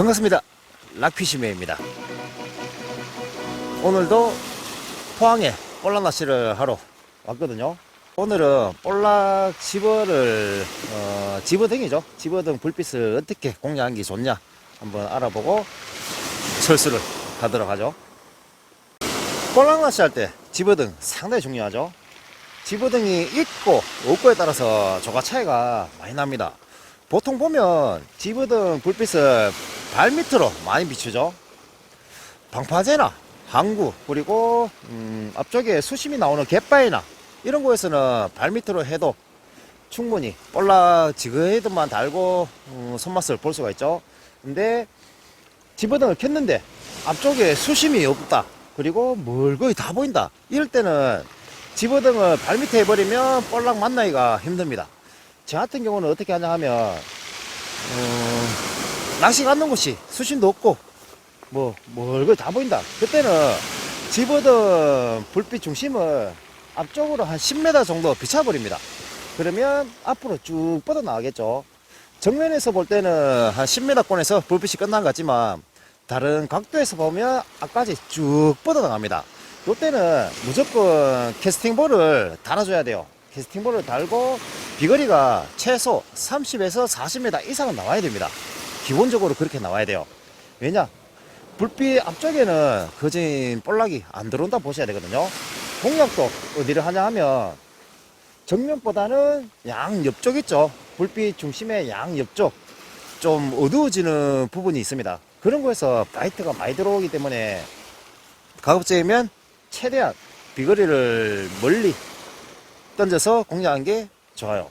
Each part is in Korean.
반갑습니다. 락피시메입니다. 오늘도 포항에 볼락 낚시를 하러 왔거든요. 오늘은 볼락 집어를 어, 집어등이죠. 집어등 불빛을 어떻게 공략하는 게 좋냐 한번 알아보고 철수를 가도록 하죠. 볼락 낚시 할 때 집어등 상당히 중요하죠. 집어등이 있고 없고에 따라서 조가 차이가 많이 납니다. 보통 보면 집어등 불빛을 발 밑으로 많이 비추죠. 방파제나 항구 그리고 음, 앞쪽에 수심이 나오는 갯바위나 이런 곳에서는 발 밑으로 해도 충분히 볼락 지그헤드만 달고 음, 손맛을 볼 수가 있죠. 근데 집어등을 켰는데 앞쪽에 수심이 없다. 그리고 멀거이 다 보인다. 이럴 때는 집어등을 발 밑에 해버리면 볼락 만나기가 힘듭니다. 저 같은 경우는 어떻게 하냐 하면 어, 낚시 갖는 곳이 수심도 없고 뭐 멀거 다 보인다. 그때는 집어등 불빛 중심을 앞쪽으로 한 10m 정도 비춰버립니다. 그러면 앞으로 쭉 뻗어 나가겠죠. 정면에서 볼 때는 한 10m권에서 불빛이 끝난 것 같지만 다른 각도에서 보면 앞까지 쭉 뻗어 나갑니다. 이때는 무조건 캐스팅볼을 달아줘야 돼요. 캐스팅볼을 달고 비거리가 최소 30에서 40m 이상은 나와야 됩니다. 기본적으로 그렇게 나와야 돼요. 왜냐? 불빛 앞쪽에는 거진 볼락이 안 들어온다 보셔야 되거든요. 공략도 어디를 하냐 하면 정면보다는 양 옆쪽 있죠. 불빛 중심의 양 옆쪽 좀 어두워지는 부분이 있습니다. 그런 곳에서 바이트가 많이 들어오기 때문에 가급적이면 최대한 비거리를 멀리 던져서 공략하는 게 좋아요.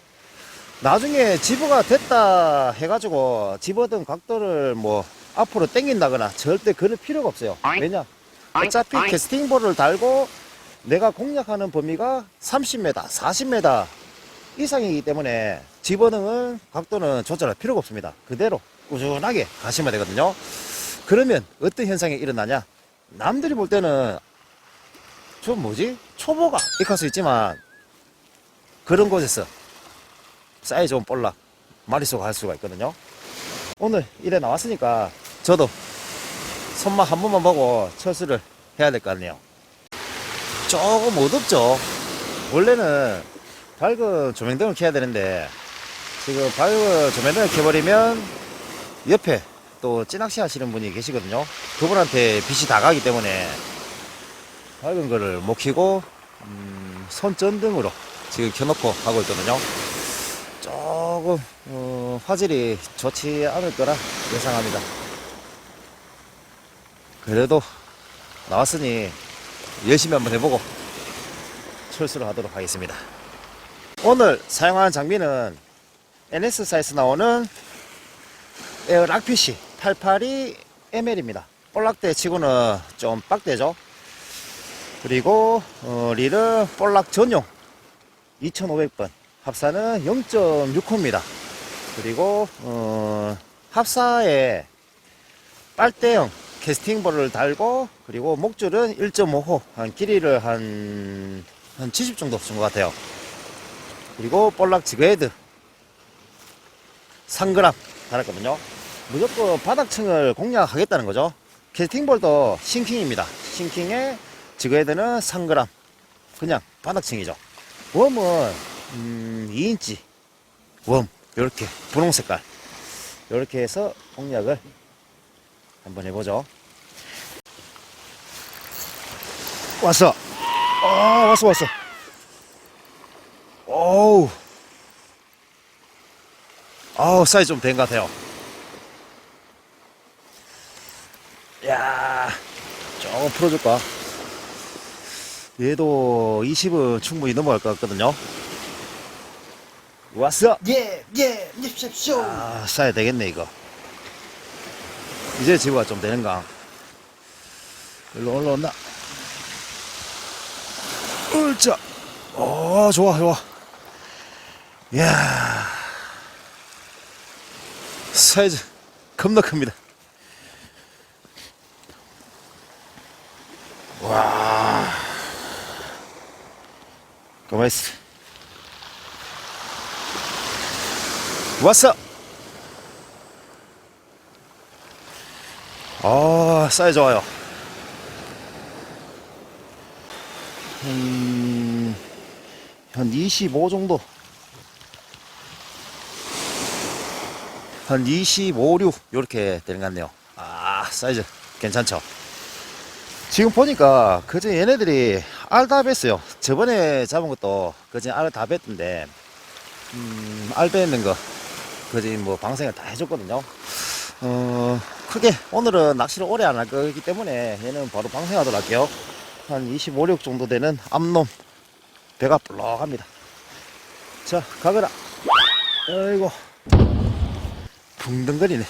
나중에 집어가 됐다 해가지고 집어든 각도를 뭐 앞으로 당긴다거나 절대 그럴 필요가 없어요. 왜냐? 어차피 캐스팅볼을 달고 내가 공략하는 범위가 30m, 40m 이상이기 때문에 집어등은 각도는 조절할 필요가 없습니다. 그대로 꾸준하게 가시면 되거든요. 그러면 어떤 현상이 일어나냐? 남들이 볼 때는 저 뭐지? 초보가 익할 수 있지만 그런 곳에서 사이즈 좋은 볼락 마리수가 갈 수가 있거든요. 오늘 일에 나왔으니까 저도 손맛 한 번만 보고 철수를 해야 될것 같네요. 조금 어둡죠. 원래는 밝은 조명등을 켜야 되는데 지금 밝은 조명등을 켜버리면 옆에 또 찌낚시 하시는 분이 계시거든요. 그분한테 빛이 다 가기 때문에 밝은 거를 못 켜고 음, 손전등으로 지금 켜놓고 하고 있거든요. 조금 어, 화질이 좋지 않을 거라 예상합니다. 그래도 나왔으니 열심히 한번 해보고 철수를 하도록 하겠습니다. 오늘 사용하는 장비는 NS사에서 나오는 에어 락피쉬 882ml입니다. 볼락대 치고는 좀 빡대죠. 그리고 어, 릴은 볼락 전용 2500번 합사는 0.6호입니다. 그리고 어, 합사에 빨대형 캐스팅볼을 달고 그리고 목줄은 1.5호 한 길이를 한, 한 70 정도 준것 같아요. 그리고 볼락 지그헤드 3g 달았거든요. 무조건 바닥층을 공략하겠다는 거죠. 캐스팅볼도 싱킹입니다. 싱킹에 지그헤드는 3g 그냥 바닥층이죠. 웜은 음, 2인치 웜 이렇게 분홍 색깔 이렇게 해서 공략을 한번 해보죠. 왔어. 아 왔어 왔어. 오우. 아우 사이즈 좀 된 것 같아요. 야 조금 풀어줄까? 얘도 20은 충분히 넘어갈 것 같거든요. 왔어. 예, 예, 입십쇼. 아, 싸야 되겠네, 이거. 이제 지구가 좀 되는가? 일로 올라온다. 울자. 오, 좋아, 좋아. 이야. 사이즈 겁나 큽니다. 와. 가만있어. 왔어. 아, 사이즈 좋아요. 음, 한25 정도. 한 25, 6 이렇게 되는 것 같네요. 아, 사이즈 괜찮죠? 지금 보니까 그저 얘네들이 알다 뱄어요. 저번에 잡은 것도 그저 알다 뱄던데, 음, 알 뱉는 거, 그저 뭐 방생을 다 해줬거든요. 어, 크게 오늘은 낚시를 오래 안 할 거기 때문에 얘는 바로 방생하도록 할게요. 한 25, 6 정도 되는 암놈 배가 불럭합니다. 자, 가거라. 아이고, 붕덩거리네.